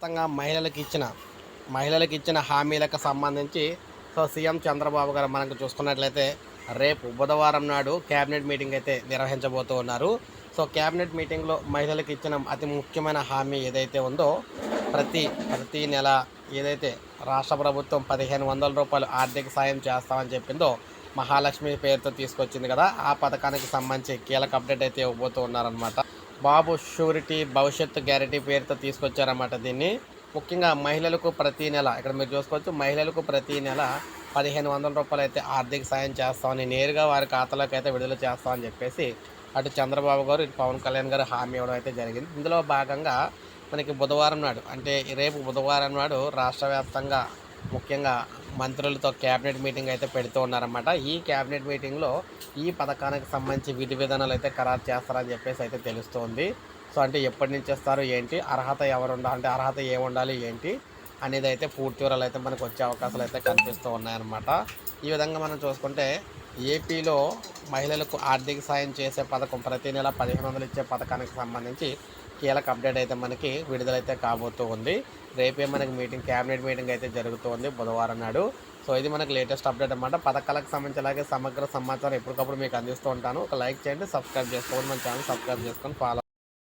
మొత్తంగా మహిళలకు ఇచ్చిన మహిళలకు ఇచ్చిన హామీలకు సంబంధించి సో సీఎం చంద్రబాబు గారు మనకు చూసుకున్నట్లయితే రేపు బుధవారం నాడు క్యాబినెట్ మీటింగ్ అయితే నిర్వహించబోతూ ఉన్నారు. సో క్యాబినెట్ మీటింగ్లో మహిళలకు ఇచ్చిన అతి ముఖ్యమైన హామీ ఏదైతే ఉందో ప్రతి ప్రతి నెల ఏదైతే రాష్ట్ర ప్రభుత్వం పదిహేను వందల రూపాయలు ఆర్థిక సాయం చేస్తామని చెప్పిందో మహాలక్ష్మి పేరుతో తీసుకొచ్చింది కదా ఆ పథకానికి సంబంధించి కీలక అప్డేట్ అయితే ఇవ్వబోతూ ఉన్నారనమాట బాబు షూరిటీ భవిష్యత్తు గ్యారంటీ పేరుతో తీసుకొచ్చారన్నమాట దీన్ని. ముఖ్యంగా మహిళలకు ప్రతి నెల ఇక్కడ మీరు చూసుకోవచ్చు మహిళలకు ప్రతి నెల పదిహేను వందల రూపాయలు అయితే ఆర్థిక సాయం చేస్తామని నేరుగా వారి ఖాతాలోకి అయితే విడుదల చేస్తామని చెప్పేసి అటు చంద్రబాబు గారు ఇటు పవన్ కళ్యాణ్ గారు హామీ ఇవ్వడం అయితే జరిగింది. ఇందులో భాగంగా మనకి బుధవారం నాడు అంటే రేపు బుధవారం నాడు రాష్ట్ర వ్యాప్తంగా ముఖ్యంగా మంత్రులతో క్యాబినెట్ మీటింగ్ అయితే పెడుతూ ఉన్నారన్నమాట. ఈ క్యాబినెట్ మీటింగ్లో ఈ పథకానికి సంబంధించి విధి విధానాలు అయితే ఖరారు చేస్తారని చెప్పేసి అయితే తెలుస్తోంది. సో అంటే ఎప్పటి నుంచి వస్తారు ఏంటి అర్హత ఎవరు ఉండాలి అంటే అర్హత ఏ ఉండాలి ఏంటి అనేది అయితే పూర్తి వివరాలు అయితే మనకు వచ్చే అవకాశాలు అయితే కనిపిస్తూ ఉన్నాయన్నమాట. ఈ విధంగా మనం చూసుకుంటే ఏపీలో మహిళలకు ఆర్థిక సాయం చేసే పథకం ప్రతి నెల పదిహేను వందలు ఇచ్చే పథకానికి సంబంధించి కీలక అప్డేట్ అయితే మనకి విడుదలైతే కాబోతూ ఉంది. రేపే మనకి మీటింగ్ క్యాబినెట్ మీటింగ్ అయితే జరుగుతూ ఉంది బుధవారం నాడు. సో ఇది మనకి లేటెస్ట్ అప్డేట్ అనమాట పథకాలకు సంబంధించి అలాగే సమగ్ర సమాచారం ఎప్పటికప్పుడు మీకు అందిస్తూ ఉంటాను. ఒక లైక్ చేయండి సబ్స్క్రైబ్ చేసుకోండి మన ఛానల్ సబ్స్క్రైబ్ చేసుకొని ఫాలో